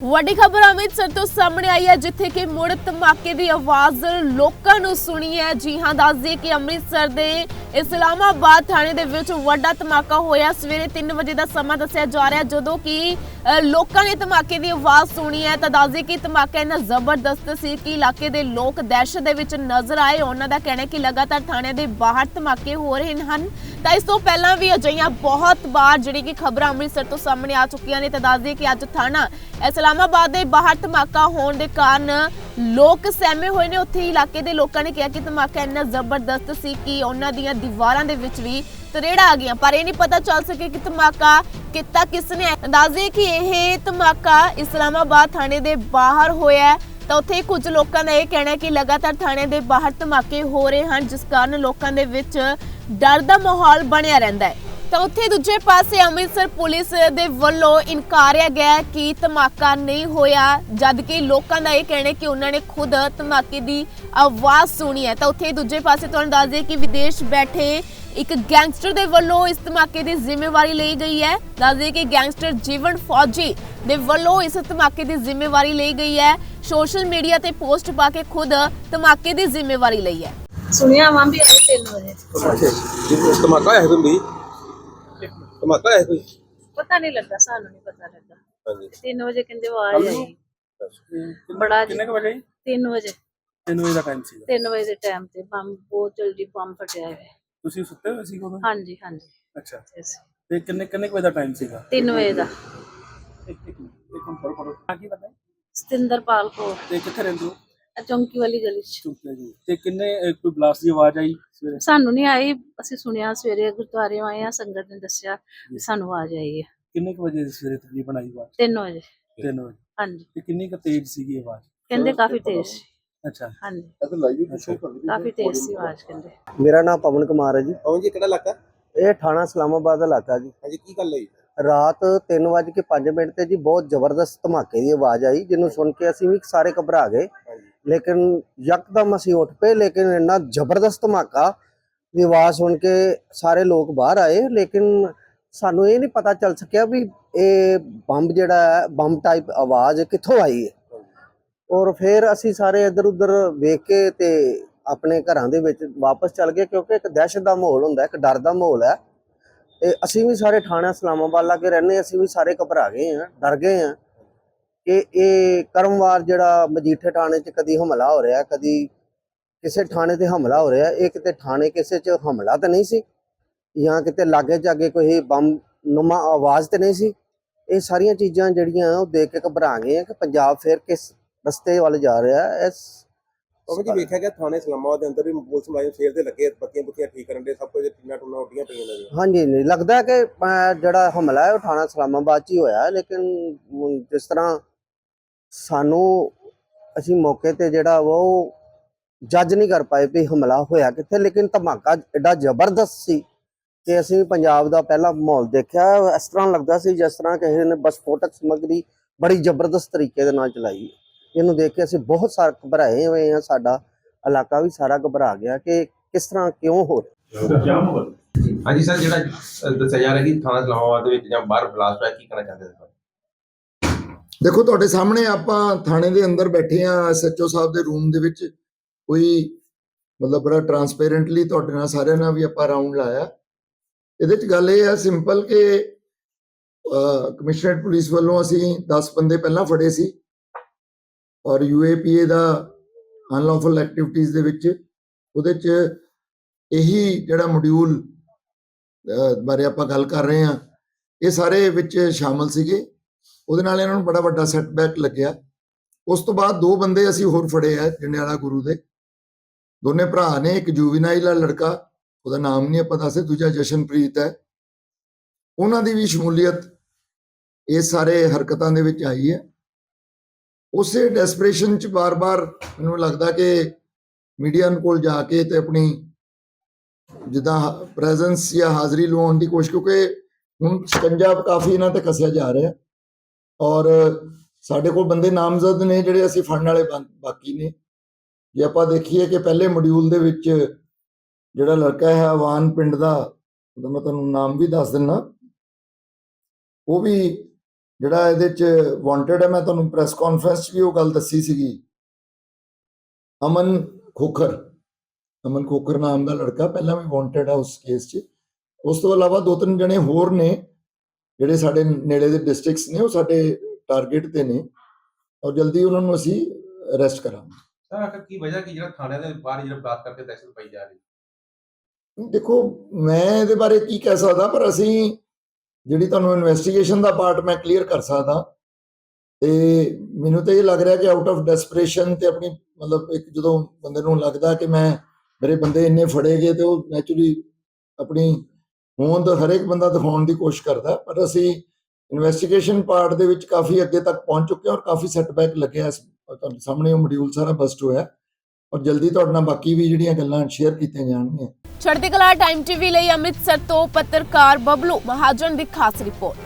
ਵੱਡੀ ਖਬਰ ਅੰਮ੍ਰਿਤਸਰ ਤੋਂ ਸਾਹਮਣੇ ਆਈ ਹੈ, ਜਿੱਥੇ ਕਿ ਮੁੜ ਧਮਾਕੇ ਦੀ ਆਵਾਜ਼ ਲੋਕਾਂ ਨੂੰ ਸੁਣੀ ਹੈ। ਜੀ ਹਾਂ ਦੱਸ ਕਿ ਅੰਮ੍ਰਿਤਸਰ ਦੇ ਇਸਲਾਮਾਬਾਦ ਥਾਣੇ ਦੇ ਵਿੱਚ ਵੱਡਾ ਧਮਾਕਾ ਹੋਇਆ। ਸਵੇਰੇ 3 ਵਜੇ ਦਾ ਸਮਾਂ ਦੱਸਿਆ ਜਾ ਰਿਹਾ, ਜਦੋਂ ਕਿ ਲੋਕਾਂ ਨੇ ਧਮਾਕੇ ਦੀ ਆਵਾਜ਼ ਸੁਣੀ ਹੈ। ਤਾਂ ਦੱਸ ਕਿ ਧਮਾਕਾ ਇੰਨਾ ਜ਼ਬਰਦਸਤ ਸੀ ਕਿ ਇਲਾਕੇ ਦੇ ਲੋਕ ਦਹਿਸ਼ਤ ਦੇ ਵਿੱਚ ਨਜ਼ਰ ਆਏ। ਉਹਨਾਂ ਦਾ ਕਹਿਣਾ ਹੈ ਕਿ ਲਗਾਤਾਰ ਥਾਣੇ ਦੇ ਬਾਹਰ ਧਮਾਕੇ ਹੋ ਰਹੇ ਹਨ। ਤਾਂ ਇਸ ਤੋਂ ਪਹਿਲਾਂ ਵੀ ਅਜਿਹੀਆਂ ਬਹੁਤ ਵਾਰ, ਜਿਹੜੀ ਕਿ ਖਬਰਾਂ ਅੰਮ੍ਰਿਤਸਰ ਤੋਂ ਸਾਹਮਣੇ ਆ ਚੁੱਕੀਆਂ ਨੇ। ਤਾਂ ਦੱਸ ਕਿ ਅੱਜ ਥਾਣਾ ਇਸਲਾਮਾਬਾਦ ਦੇ ਬਾਹਰ ਧਮਾਕਾ ਹੋਣ ਦੇ ਕਾਰਨ ਲੋਕ ਸਹਿਮੇ ਹੋਏ ਨੇ। ਉੱਥੇ ਇਲਾਕੇ ਦੇ ਲੋਕਾਂ ਨੇ ਕਿਹਾ ਕਿ ਧਮਾਕਾ ਇੰਨਾ ਜ਼ਬਰਦਸਤ ਸੀ ਕਿ ਉਹਨਾਂ ਦੀਆਂ ਦੀਵਾਰਾਂ ਦੇ ਵਿੱਚ ਵੀ ਤਰੇੜਾ ਆ ਗਈਆਂ। ਪਰ ਇਹ ਨਹੀਂ ਪਤਾ ਚੱਲ ਸਕੇ ਕਿ ਧਮਾਕਾ ਕੀਤਾ ਕਿਸ ਨੇ। ਹੈ। ਦੱਸ ਕਿ ਇਹ ਧਮਾਕਾ ਇਸਲਾਮਾਬਾਦ ਥਾਣੇ ਦੇ ਬਾਹਰ ਹੋਇਆ ਤਾਂ ਉੱਥੇ ਕੁਝ ਲੋਕਾਂ ਦਾ ਇਹ ਕਹਿਣਾ ਹੈ ਕਿ ਲਗਾਤਾਰ ਥਾਣੇ ਦੇ ਬਾਹਰ ਧਮਾਕੇ ਹੋ ਰਹੇ ਹਨ, ਜਿਸ ਕਾਰਨ ਲੋਕਾਂ ਦੇ ਵਿੱਚ ਡਰ ਦਾ ਮਾਹੌਲ ਬਣਿਆ ਰਹਿੰਦਾ ਹੈ। ਤਾਂ ਉੱਥੇ ਦੂਜੇ ਪਾਸੇ ਅੰਮ੍ਰਿਤਸਰ ਪੁਲਿਸ ਦੇ ਵੱਲੋਂ ਇਨਕਾਰਿਆ ਗਿਆ ਕਿ ਧਮਾਕਾ ਨਹੀਂ ਹੋਇਆ ਜਦ ਕਿ ਲੋਕਾਂ ਦਾ ਇਹ ਕਹਿਣਾ ਹੈ ਕਿ ਉਹਨਾਂ ਨੇ ਖੁਦ ਧਮਾਕੇ ਦੀ ਆਵਾਜ਼ ਸੁਣੀ ਹੈ। ਤਾਂ ਉੱਥੇ ਦੂਜੇ ਪਾਸੇ ਤੁਹਾਨੂੰ ਦੱਸ ਦਈਏ ਕਿ ਵਿਦੇਸ਼ ਬੈਠੇ ਇੱਕ ਗੈਂਗਸਟਰ ਦੇ ਵੱਲੋਂ ਇਸ ਧਮਾਕੇ ਦੀ ਜ਼ਿੰਮੇਵਾਰੀ ਲਈ ਗਈ ਹੈ। ਦੱਸ ਦਈਏ ਕਿ ਗੈਂਗਸਟਰ ਜੀਵਨ ਫੌਜੀ ਦੇ ਵੱਲੋਂ ਇਸ ਧਮਾਕੇ ਦੀ ਜ਼ਿੰਮੇਵਾਰੀ ਲਈ ਗਈ ਹੈ। ਸੋਸ਼ਲ ਮੀਡੀਆ ਤੇ ਪੋਸਟ ਪਾ ਕੇ ਖੁਦ ਧਮਾਕੇ ਦੀ ਜ਼ਿੰਮੇਵਾਰੀ ਲਈ ਹੈ। ਸੁਣਿਆ ਵਾਂ ਵੀ ਆਏ 3 ਵਜੇ। ਅੱਛਾ ਧਮਾਕਾ ਹੈ ਕੋਈ ਧਮਾਕਾ ਹੈ ਕੋਈ? ਪਤਾ ਨਹੀਂ ਲੱਗਾ ਸਾਨੂੰ ਨਹੀਂ ਪਤਾ ਲੱਗਾ। ਹਾਂਜੀ। 3 ਵਜੇ ਕਹਿੰਦੇ ਆਵਾਜ਼ ਆਈ। ਬੜਾ ਜੀ। ਕਿੰਨੇ ਕੁ ਵਜੇ 3 ਵਜੇ। 3 ਵਜੇ ਦਾ ਟਾਈਮ ਸੀਗਾ। 3 ਵਜੇ ਦੇ ਟਾਈਮ ਤੇ ਬੰਬ ਬਹੁਤ ਜਲਦੀ ਬੰਬ ਫਟਿਆ ਹੈ ਤੁਸੀਂ ਸੁੱਤੇ ਹੋਏ ਸੀ ਉਦੋਂ? ਹਾਂਜੀ ਹਾਂਜੀ। ਅੱਛਾ। ਤੇ ਕਿੰਨੇ ਕਿੰਨੇ ਕੁ ਵਜੇ ਦਾ ਟਾਈਮ ਸੀਗਾ? ਤਿੰਨ ਵਜੇ ਦਾ। ਇੱਕ ਇੱਕ ਮਿੰਟ, ਇੱਕ ਫੜੋ ਆ ਕੀ ਪਤਾ ਸਤਿੰਦਰਪਾਲ ਕੋ ਤੇ ਕਿੱਥੇ ਰਹਿੰਦੇ ਹੋ? ਚੌਂਕੀ ਵਾਲੀ ਗਲੀ ਚ। ਜੀ ਤੇ ਕਿੰਨੇ ਅਹ, ਕੋਈ ਬਲਾਸਟ ਦੀ ਆਵਾਜ਼ ਆਈ ਸਵੇਰੇ? ਸਾਨੂੰ ਨਹੀਂ ਆਈ ਅਸੀਂ ਸੁਣਿਆ ਸਵੇਰੇ ਗੁਰਦੁਆਰੇ ਆਏ ਆ ਸੰਗਤ ਨੇ ਦੱਸਿਆ ਵੀ ਸਾਨੂੰ ਆਵਾਜ਼ ਆਈ ਹੈ ਕਿੰਨੇ ਕੁ ਵਜੇ ਸਵੇਰੇ ਤਕਰੀਬਨ ਆਈ ਆਵਾਜ਼? 3 ਵਜੇ। 3 ਵਜੇ। ਹਾਂਜੀ। ਤੇ ਕਿੰਨੀ ਕੁ ਤੇਜ਼ ਸੀਗੀ ਆਵਾਜ਼? ਕਹਿੰਦੇ ਕਾਫੀ ਤੇਜ਼ ਸੀ। ਅੱਛਾ। ਹਾਂਜੀ। ਅੱਛਾ। ਕਾਫੀ ਤੇਜ਼ ਸੀ ਆਵਾਜ਼ ਕਹਿੰਦੇ। ਮੇਰਾ ਨਾਮ ਪਵਨ ਕੁਮਾਰ ਹੈ ਜੀ। ਪਵਨ ਜੀ ਕਿਹੜਾ ਇਲਾਕਾ? ਇਹ ਥਾਣਾ ਇਸਲਾਮਾਬਾਦ ਦਾ ਇਲਾਕਾ ਜੀ। ਹਾਂਜੀ ਕੀ ਗੱਲ ਹੋਈ? ਰਾਤ 3:05 ਮਿੰਟ ਤੇ ਜੀ ਬਹੁਤ ਜ਼ਬਰਦਸਤ ਧਮਾਕੇ ਦੀ ਆਵਾਜ਼ ਆਈ ਜਿਹਨੂੰ ਸੁਣ ਕੇ ਅਸੀਂ ਵੀ ਸਾਰੇ ਘਬਰਾ ਗਏ। ਹਾਂਜੀ ਲੇਕਿਨ ਯਕਦਮ ਅਸੀਂ ਉੱਠ ਪਏ ਲੇਕਿਨ ਇੰਨਾ ਜ਼ਬਰਦਸਤ ਧਮਾਕਾ ਦੀ ਆਵਾਜ਼ ਸੁਣ ਕੇ ਸਾਰੇ ਲੋਕ ਬਾਹਰ ਆਏ ਲੇਕਿਨ ਸਾਨੂੰ ਇਹ ਨਹੀਂ ਪਤਾ ਚੱਲ ਸਕਿਆ ਵੀ ਇਹ ਬੰਬ ਜਿਹੜਾ ਹੈ ਬੰਬ ਟਾਈਪ ਆਵਾਜ਼ ਕਿੱਥੋਂ ਆਈ ਹੈ। ਔਰ ਫਿਰ ਅਸੀਂ ਸਾਰੇ ਇੱਧਰ ਉੱਧਰ ਵੇਖ ਕੇ ਤੇ ਆਪਣੇ ਘਰਾਂ ਦੇ ਵਿੱਚ ਵਾਪਸ ਚੱਲ ਗਏ ਕਿਉਂਕਿ ਇੱਕ ਦਹਿਸ਼ਤ ਦਾ ਮਾਹੌਲ ਹੁੰਦਾ ਇੱਕ ਡਰ ਦਾ ਮਾਹੌਲ ਹੈ। ਤੇ ਅਸੀਂ ਵੀ ਸਾਰੇ ਥਾਣਾ ਇਸਲਾਮਾਬਾਦ ਲਾ ਕੇ ਰਹਿੰਦੇ ਹਾਂ, ਅਸੀਂ ਵੀ ਸਾਰੇ ਘਬਰਾ ਗਏ ਹਾਂ ਡਰ ਗਏ ਹਾਂ। ਕਿ ਇਹ ਕਰਮਵਾਰ ਜਿਹੜਾ ਮਜੀਠੇ ਥਾਣੇ 'ਚ ਕਦੀ ਹਮਲਾ ਹੋ ਰਿਹਾ ਕਦੀ ਕਿਸੇ ਥਾਣੇ ਤੇ ਹਮਲਾ ਹੋ ਰਿਹਾ ਇਹ ਕਿਤੇ ਥਾਣੇ ਕਿਸੇ 'ਚ ਹਮਲਾ ਤਾਂ ਨਹੀਂ ਸੀ ਜਾਂ ਕਿਤੇ ਲਾਗੇ ਜਾਗੇ ਕੋਈ ਬੰਮ ਨੁਮਾ ਆਵਾਜ਼ ਤੇ ਨਹੀਂ ਸੀ ਇਹ ਸਾਰੀਆਂ ਚੀਜ਼ਾਂ ਜਿਹੜੀਆਂ ਉਹ ਦੇਖ ਕੇ ਘਬਰਾ ਗਏ ਆ ਕਿ ਪੰਜਾਬ ਫਿਰ ਕਿਸ ਰਸਤੇ ਵੱਲ ਜਾ ਰਿਹਾ ਹੈ ਇਸ ਪਵਨ ਜੀ ਵੇਖਿਆ ਗਿਆ ਥਾਣੇ ਇਸਲਾਮਾਬਾਦ ਦੇ ਅੰਦਰ ਵੀ ਪੁਲਿਸ ਮੁਲਾਜ਼ਮ ਸਵੇਰ ਦੇ ਲੱਗੇ ਬੱਤੀਆਂ ਬੁੱਤੀਆਂ ਠੀਕ ਕਰਨ ਦੇ ਸਭ ਕੁਝ ਟੀਨਾ ਟੂਨਾ ਉੱਡੀਆਂ ਪਈਆਂ ਨੇ। ਹਾਂਜੀ ਨਹੀਂ ਲੱਗਦਾ ਕਿ ਜਿਹੜਾ ਹਮਲਾ ਹੈ ਉਹ ਥਾਣਾ ਇਸਲਾਮਾਬਾਦ 'ਚ ਹੀ ਹੋਇਆ ਲੇਕਿਨ ਜਿਸ ਤਰ੍ਹਾਂ ਸਾਨੂੰ ਅਸੀਂ ਮੌਕੇ ਤੇ ਜਿਹੜਾ ਵਾ ਉਹ ਜੱਜ ਨਹੀਂ ਕਰ ਪਾਏ ਵੀ ਹਮਲਾ ਹੋਇਆ ਕਿੱਥੇ ਲੇਕਿਨ ਧਮਾਕਾ ਐਡਾ ਜ਼ਬਰਦਸਤ ਸੀ ਕਿ ਅਸੀਂ ਪੰਜਾਬ ਦਾ ਪਹਿਲਾ ਮਾਹੌਲ ਦੇਖਿਆ। ਇਸ ਤਰ੍ਹਾਂ ਲੱਗਦਾ ਸੀ ਜਿਸ ਤਰ੍ਹਾਂ ਕਿਸੇ ਨੇ ਵਿਸਫੋਟਕ ਸਮੱਗਰੀ ਬੜੀ ਜ਼ਬਰਦਸਤ ਤਰੀਕੇ ਦੇ ਨਾਲ ਚਲਾਈ। ਇਹਨੂੰ ਦੇਖ ਕੇ ਅਸੀਂ ਬਹੁਤ ਸਾਰੇ ਘਬਰਾਏ ਹੋਏ ਹਾਂ ਸਾਡਾ ਇਲਾਕਾ ਵੀ ਸਾਰਾ ਘਬਰਾ ਗਿਆ ਕਿ ਕਿਸ ਤਰ੍ਹਾਂ ਕਿਉਂ ਹੋ ਰਿਹਾ। ਹਾਂਜੀ ਸਰ ਜਿਹੜਾ ਦੱਸਿਆ ਜਾ ਰਿਹਾ ਕਿ ਥਾਣਾ ਇਸਲਾਮਾਬਾਦ ਦੇ ਵਿੱਚ ਜਾਂ ਬਾਹਰ ਬਲਾਸਟ ਹੋਇਆ ਕੀ ਕਹਿਣਾ ਚਾਹੁੰਦੇ ਸਰ ਦੇਖੋ, ਤੁਹਾਡੇ ਸਾਹਮਣੇ ਆਪਾਂ ਥਾਣੇ ਦੇ ਅੰਦਰ ਬੈਠੇ ਆ ਐਸਐਚਓ ਸਾਹਿਬ ਦੇ ਰੂਮ ਦੇ ਵਿੱਚ। ਕੋਈ ਮਤਲਬ ਬੜਾ ਟਰਾਂਸਪੇਰੈਂਟਲੀ ਤੁਹਾਡੇ ਨਾਲ ਸਾਰਿਆਂ ਨਾਲ ਵੀ ਆਪਾਂ ਰਾਉਂਡ ਲਾਇਆ। ਇਹਦੇ ਚ ਗੱਲ ਇਹ ਆ ਸਿੰਪਲ ਕਿ ਕਮਿਸ਼ਨਰੇਟ ਪੁਲਿਸ ਵੱਲੋਂ ਅਸੀਂ 10 ਬੰਦੇ ਪਹਿਲਾਂ ਫੜੇ ਸੀ। ਔਰ ਯੂਏਪੀਏ ਦਾ ਅਨਲੌਫਲ ਐਕਟੀਵਿਟੀਜ਼ ਦੇ ਵਿੱਚ ਉਹਦੇ ਚ ਇਹੀ ਜਿਹੜਾ ਮੋਡਿਊਲ ਬਾਰੇ ਆਪਾਂ ਗੱਲ ਕਰ ਰਹੇ ਹਾਂ, ਇਹ ਸਾਰੇ ਵਿੱਚ ਸ਼ਾਮਲ ਸੀਗੇ। ਉਹਦੇ ਨਾਲ ਇਹਨਾਂ ਨੂੰ ਬੜਾ ਵੱਡਾ ਸੈਟਬੈਕ ਲੱਗਿਆ। ਉਸ ਤੋਂ ਬਾਅਦ ਦੋ ਬੰਦੇ ਅਸੀਂ ਹੋਰ ਫੜੇ ਆ ਜੰਡਿਆਲਾ ਗੁਰੂ ਦੇ। ਦੋਨੇ ਭਰਾ ਨੇ, ਇੱਕ ਜੂਵੀਨਾਈਲ ਲੜਕਾ, ਉਹਦਾ ਨਾਮ ਨਹੀਂ ਆਪਾਂ ਦੱਸੇ ਦੂਜਾ ਜਸ਼ਨਪ੍ਰੀਤ ਹੈ। ਉਹਨਾਂ ਦੀ ਵੀ ਸ਼ਮੂਲੀਅਤ ਇਸ ਸਾਰੇ ਹਰਕਤਾਂ ਦੇ ਵਿੱਚ ਆਈ ਹੈ। ਉਸੇ ਡੈਸਪਰੇਸ਼ਨ ਚ ਬਾਰ-ਬਾਰ ਮੈਨੂੰ ਲੱਗਦਾ ਕਿ ਮੀਡੀਆ ਕੋਲ ਜਾ ਕੇ ਤੇ ਆਪਣੀ ਜਿੱਦਾਂ ਪ੍ਰੈਜ਼ੈਂਸ ਜਾਂ ਹਾਜ਼ਰੀ ਲਵਾਉਣ ਦੀ ਕੋਸ਼ਿਸ਼, ਕਿਉਂਕਿ ਹੁਣ ਸ਼ਿਕੰਜਾ ਕਾਫੀ ਇਹਨਾਂ ਤੇ ਕੱਸਿਆ ਜਾ ਰਿਹਾ। ਔਰ ਸਾਡੇ ਕੋਲ ਬੰਦੇ ਨਾਮਜ਼ਦ ਨੇ ਜਿਹੜੇ ਅਸੀਂ ਫੜਨ ਵਾਲੇ ਬਾ- ਬਾਕੀ ਨੇ। ਜੇ ਆਪਾਂ ਦੇਖੀਏ ਕਿ ਪਹਿਲੇ ਮੋਡਿਊਲ ਦੇ ਵਿੱਚ ਜਿਹੜਾ ਲੜਕਾ ਹੈ ਆਵਾਨ ਪਿੰਡ ਦਾ, ਉਹਦਾ ਮੈਂ ਤੁਹਾਨੂੰ ਨਾਮ ਵੀ ਦੱਸ ਦਿੰਨਾ। ਉਹ ਵੀ ਜਿਹੜਾ ਇਹਦੇ ਚ ਵਾਂਟਡ ਹੈ, ਮੈਂ ਤੁਹਾਨੂੰ ਪ੍ਰੈਸ ਕਾਨਫਰੰਸ 'ਚ ਵੀ ਉਹ ਗੱਲ ਦੱਸੀ ਸੀਗੀ। ਅਮਨ ਖੋਖਰ। ਅਮਨ ਖੋਖਰ ਨਾਮ ਦਾ ਲੜਕਾ ਪਹਿਲਾਂ ਵੀ ਵਾਂਟਡ ਹੈ ਉਸ ਕੇਸ 'ਚ। ਉਸ ਤੋਂ ਇਲਾਵਾ ਦੋ ਤਿੰਨ ਜਣੇ ਹੋਰ ਨੇ। ਜਿਹੜੇ ਸਾਡੇ ਨੇੜੇ ਦੇ ਡਿਸਟ੍ਰਿਕਟਸ ਨੇ ਉਹ ਸਾਡੇ ਟਾਰਗੇਟ ਤੇ ਨੇ। ਔਰ ਜਲਦੀ ਉਹਨਾਂ ਨੂੰ ਅਸੀਂ ਅਰੈਸਟ ਕਰਾਂਗੇ। ਸਰ ਆਖਰ ਕੀ ਵਜ੍ਹਾ ਕਿ ਜਿਹੜਾ ਥਾਣੇ ਦੇ ਬਾਹਰ ਜਿਹੜਾ ਬਲਾਸਟ ਕਰਕੇ ਦਹਿਸ਼ਤ ਪਾਈ ਜਾ ਰਹੀ ਦੇਖੋ ਮੈਂ ਇਹਦੇ ਬਾਰੇ ਕੀ ਕਹਿ ਸਕਦਾ ਪਰ ਅਸੀਂ ਜਿਹੜੀ ਤੁਹਾਨੂੰ ਇਨਵੈਸਟੀਗੇਸ਼ਨ ਦਾ ਪਾਰਟ ਮੈਂ ਕਲੀਅਰ ਕਰ ਸਕਦਾ। ਤੇ ਮੈਨੂੰ ਤਾਂ ਇਹ ਲੱਗ ਰਿਹਾ ਕਿ ਆਊਟ ਆਫ ਡੈਸਪਰੇਸ਼ਨ ਤੇ ਆਪਣੀ ਮਤਲਬ ਇੱਕ ਜਦੋਂ ਬੰਦੇ ਨੂੰ ਲੱਗਦਾ ਕਿ ਮੈਂ ਮੇਰੇ ਬੰਦੇ ਇੰਨੇ ਫੜੇ ਗਏ ਤੇ ਉਹ ਨੈਚੁਰਲੀ ਆਪਣੀ ਹੋਂਦ ਹਰੇਕ ਬੰਦਾ ਦਿਖਾਉਣ ਦੀ ਕੋਸ਼ਿਸ਼ ਕਰਦਾ, ਪਰ ਅਸੀਂ ਇਨਵੈਸਟੀਗੇਸ਼ਨ ਪਾਰਟ ਦੇ ਵਿੱਚ ਕਾਫੀ ਅੱਗੇ ਤੱਕ ਪਹੁੰਚ ਚੁੱਕੇ ਹਾਂ ਔਰ ਕਾਫੀ ਸੈਟਬੈਕ ਲੱਗਿਆ ਤੁਹਾਡੇ ਸਾਹਮਣੇ ਉਹ ਮੋਡਿਊਲ ਸਾਰਾ ਬਸਟ ਹੋਇਆ। ਔਰ ਜਲਦੀ ਤੁਹਾਡੇ ਨਾਲ ਬਾਕੀ ਵੀ ਜਿਹੜੀਆਂ ਗੱਲਾਂ ਸ਼ੇਅਰ ਕੀਤੀਆਂ ਜਾਣਗੀਆਂ। ਚੜ੍ਹਦੀ ਕਲਾ ਟਾਈਮ ਟੀਵੀ ਲਈ ਅੰਮ੍ਰਿਤਸਰ ਤੋਂ ਪੱਤਰਕਾਰ ਬਬਲੂ ਮਹਾਜਨ ਦੀ ਖਾਸ ਰਿਪੋਰਟ